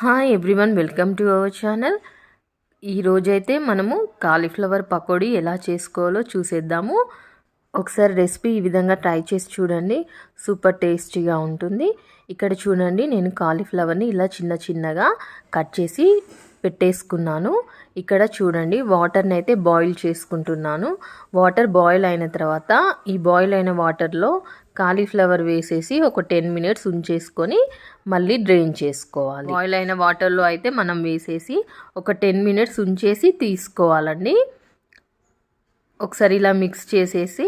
Hi everyone welcome to our channel ఈరోజైతే మనము cauliflower pakodi ఎలా చేసుకోవాలో చూసేద్దాము. ఒకసారి రెసిపీ ఈ విధంగా ట్రై చేసి చూడండి. సూపర్ టేస్టీగా ఉంటుంది. ఇక్కడ చూడండి నేను కాలీఫ్లవర్ని ఇలా చిన్న చిన్నగా కట్ చేసి పెట్టేసుకున్నాను. ఇక్కడ చూడండి వాటర్ని అయితే బాయిల్ చేసుకుంటున్నాను. వాటర్ బాయిల్ అయిన తర్వాత ఈ బాయిల్ అయిన వాటర్లో కాలీఫ్లవర్ వేసేసి ఒక టెన్ మినిట్స్ ఉంచేసుకొని మళ్ళీ డ్రైన్ చేసుకోవాలి. బాయిల్ అయిన వాటర్లో అయితే మనం వేసేసి ఒక టెన్ మినిట్స్ ఉంచేసి తీసుకోవాలండి. ఒకసారి ఇలా మిక్స్ చేసేసి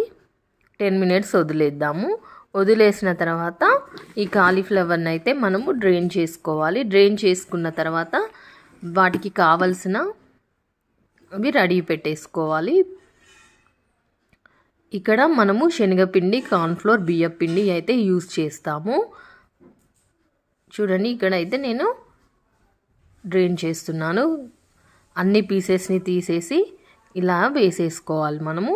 టెన్ మినిట్స్ వదిలేద్దాము. వదిలేసిన తర్వాత ఈ కాలీఫ్లవర్ని అయితే మనము డ్రైన్ చేసుకోవాలి. డ్రైన్ చేసుకున్న తర్వాత వాటికి కావలసిన అవి రెడీ పెట్టేసుకోవాలి. ఇక్కడ మనము శనగపిండి కార్న్ఫ్లోర్ బియ్యం పిండి అయితే యూజ్ చేస్తాము. చూడండి ఇక్కడ అయితే నేను డ్రైన్ చేస్తున్నాను. అన్ని పీసెస్ని తీసేసి ఇలా వేసేసుకోవాలి మనము.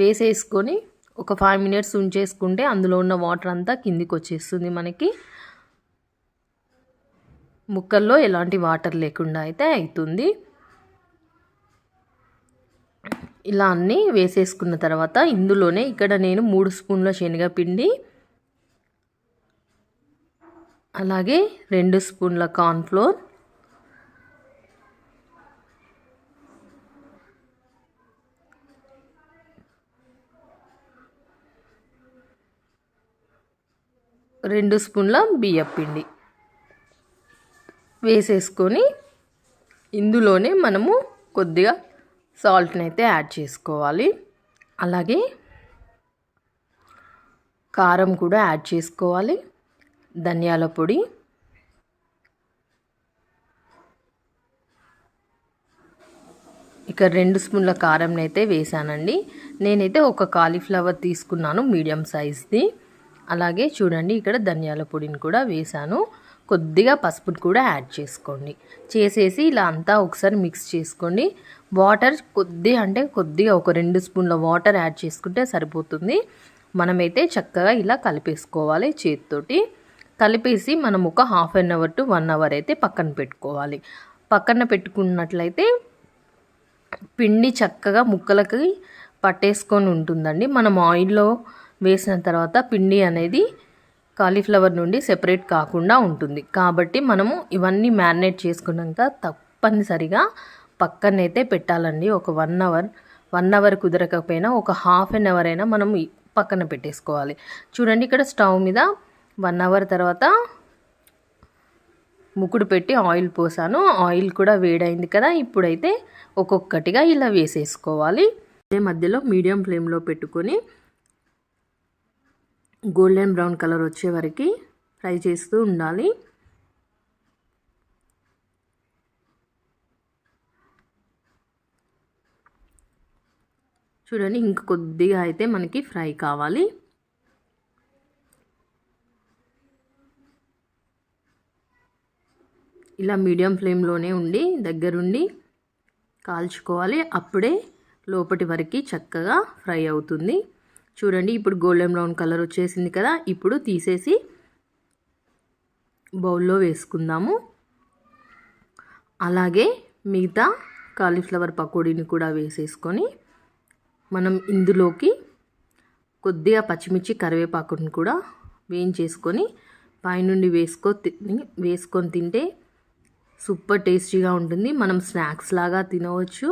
వేసేసుకొని ఒక ఫైవ్ మినిట్స్ ఉంచేసుకుంటే అందులో ఉన్న వాటర్ అంతా కిందికి వచ్చేస్తుంది మనకి. ముక్కల్లో ఎలాంటి వాటర్ లేకుండా అయితే అవుతుంది ఇలా అన్నీ వేసేసుకున్న తర్వాత ఇందులోనే ఇక్కడ నేను మూడు స్పూన్ల శనగపిండి అలాగే రెండు స్పూన్ల కార్న్ఫ్లోర్ రెండు స్పూన్ల బియ్యం పిండి వేసేసుకొని ఇందులోనే మనము కొద్దిగా సాల్ట్ని అయితే యాడ్ చేసుకోవాలి. అలాగే కారం కూడా యాడ్ చేసుకోవాలి. ధనియాల పొడి. ఇక రెండు స్పూన్ల కారంని అయితే వేసానండి. నేనైతే ఒక కాలీఫ్లవర్ తీసుకున్నాను మీడియం సైజ్ది. అలాగే చూడండి ఇక్కడ ధనియాల పొడిని కూడా వేసాను. కొద్దిగా పసుపుని కూడా యాడ్ చేసుకోండి. చేసేసి ఇలా అంతా ఒకసారి మిక్స్ చేసుకోండి వాటర్ కొద్ది అంటే కొద్దిగా ఒక రెండు స్పూన్ల వాటర్ యాడ్ చేసుకుంటే సరిపోతుంది. మనమైతే చక్కగా ఇలా కలిపేసుకోవాలి చేతితోటి. కలిపేసి మనం ఒక half an hour to one hour అయితే పక్కన పెట్టుకోవాలి. పక్కన పెట్టుకున్నట్లయితే పిండి చక్కగా ముక్కలకి పట్టేసుకొని ఉంటుందండి. మనం ఆయిల్లో వేసిన తర్వాత పిండి అనేది కాలీఫ్లవర్ నుండి సెపరేట్ కాకుండా ఉంటుంది. కాబట్టి మనము ఇవన్నీ మ్యారినేట్ చేసుకున్నాక తప్పనిసరిగా పక్కనైతే పెట్టాలండి. ఒక వన్ అవర్ వన్ అవర్ కుదరకపోయినా ఒక హాఫ్ అన్ అవర్ అయినా మనం పక్కన పెట్టేసుకోవాలి. చూడండి ఇక్కడ స్టవ్ మీద వన్ అవర్ తర్వాత ముకుడు పెట్టి ఆయిల్ పోసాను. ఆయిల్ కూడా వేడైంది కదా ఇప్పుడైతే ఒక్కొక్కటిగా ఇలా వేసేసుకోవాలి. అదే మధ్యలో మీడియం ఫ్లేమ్లో పెట్టుకొని గోల్డెన్ బ్రౌన్ కలర్ వచ్చే వరకు ఫ్రై చేస్తూ ఉండాలి. చూడండి ఇంక కొద్దిగా అయితే మనకి ఫ్రై కావాలి. ఇలా మీడియం ఫ్లేమ్లోనే ఉండి దగ్గరుండి కాల్చుకోవాలి. అప్పుడే లోపటి వరకు చక్కగా ఫ్రై అవుతుంది. చూడండి ఇప్పుడు గోల్డెన్ బ్రౌన్ కలర్ వచ్చేసింది కదా ఇప్పుడు తీసేసి బౌల్లో వేసుకుందాము. అలాగే మిగతా కాలీఫ్లవర్ పకోడీని కూడా వేసేసుకొని మనం ఇందులోకి కొద్దిగా పచ్చిమిర్చి కరివేపాకుని కూడా వేయించేసుకొని పైనుండి వేసుకో వేసుకొని తింటే సూపర్ టేస్టీగా ఉంటుంది. మనం స్నాక్స్ లాగా తినవచ్చు.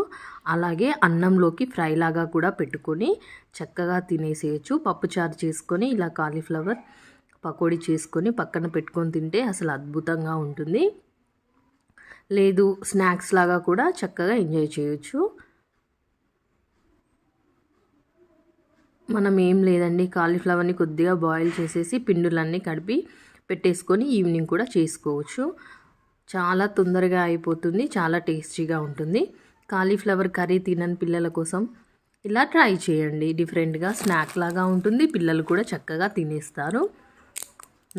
అలాగే అన్నంలోకి ఫ్రై లాగా కూడా పెట్టుకొని చక్కగా తినేసేయచ్చు. పప్పుచారు చేసుకొని ఇలా కాలీఫ్లవర్ పకోడీ చేసుకొని పక్కన పెట్టుకొని తింటే అసలు అద్భుతంగా ఉంటుంది. లేదు స్నాక్స్ లాగా కూడా చక్కగా ఎంజాయ్ చేయొచ్చు. మనం ఏం లేదండి. కాలీఫ్లవర్ని కొద్దిగా బాయిల్ చేసేసి పిండులన్నీ కడిపి పెట్టేసుకొని ఈవినింగ్ కూడా చేసుకోవచ్చు. చాలా తొందరగా అయిపోతుంది చాలా టేస్టీగా ఉంటుంది. కాలీఫ్లవర్ కర్రీ తినని పిల్లల కోసం ఇలా ట్రై చేయండి. డిఫరెంట్గా స్నాక్ లాగా ఉంటుంది పిల్లలు కూడా చక్కగా తినేస్తారు.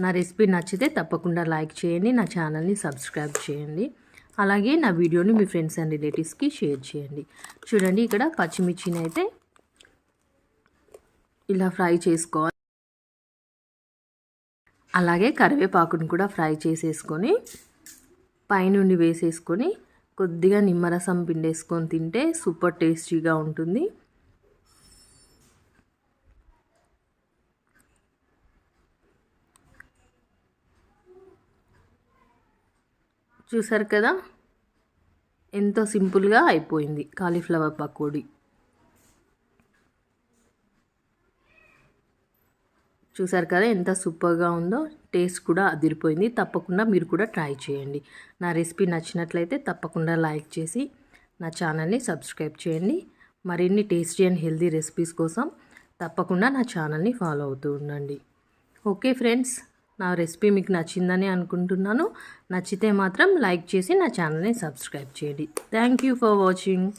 నా రెసిపీ నచ్చితే తప్పకుండా లైక్ చేయండి నా ఛానల్ని సబ్స్క్రైబ్ చేయండి. అలాగే నా వీడియోని మీ ఫ్రెండ్స్ అండ్ రిలేటివ్స్కి షేర్ చేయండి. చూడండి ఇక్కడ పచ్చిమిర్చిని అయితే ఇలా ఫ్రై చేసుకోవాలి. అలాగే కరివేపాకుని కూడా ఫ్రై చేసేసుకొని పైనుండి వేసేసుకొని కొద్దిగా నిమ్మరసం పిండేసుకొని తింటే సూపర్ టేస్టీగా ఉంటుంది. చూసారు కదా? ఎంతో సింపుల్గా అయిపోయింది కాలీఫ్లవర్ పకోడీ. చూసారు కదా ఎంత సూపర్గా ఉందో టేస్ట్ కూడా అదిరిపోయింది. తప్పకుండా మీరు కూడా ట్రై చేయండి. నా రెసిపీ నచ్చినట్లయితే తప్పకుండా లైక్ చేసి నా ఛానల్ని సబ్స్క్రైబ్ చేయండి. మరిన్ని టేస్టీ అండ్ హెల్తీ రెసిపీస్ కోసం తప్పకుండా నా ఛానల్ని ఫాలో అవుతూ ఉండండి. ఓకే ఫ్రెండ్స్ నా రెసిపీ మీకు నచ్చిందని అనుకుంటున్నాను. నచ్చితే మాత్రం లైక్ చేసి నా ఛానల్ని సబ్స్క్రైబ్ చేయండి. Thank you for watching.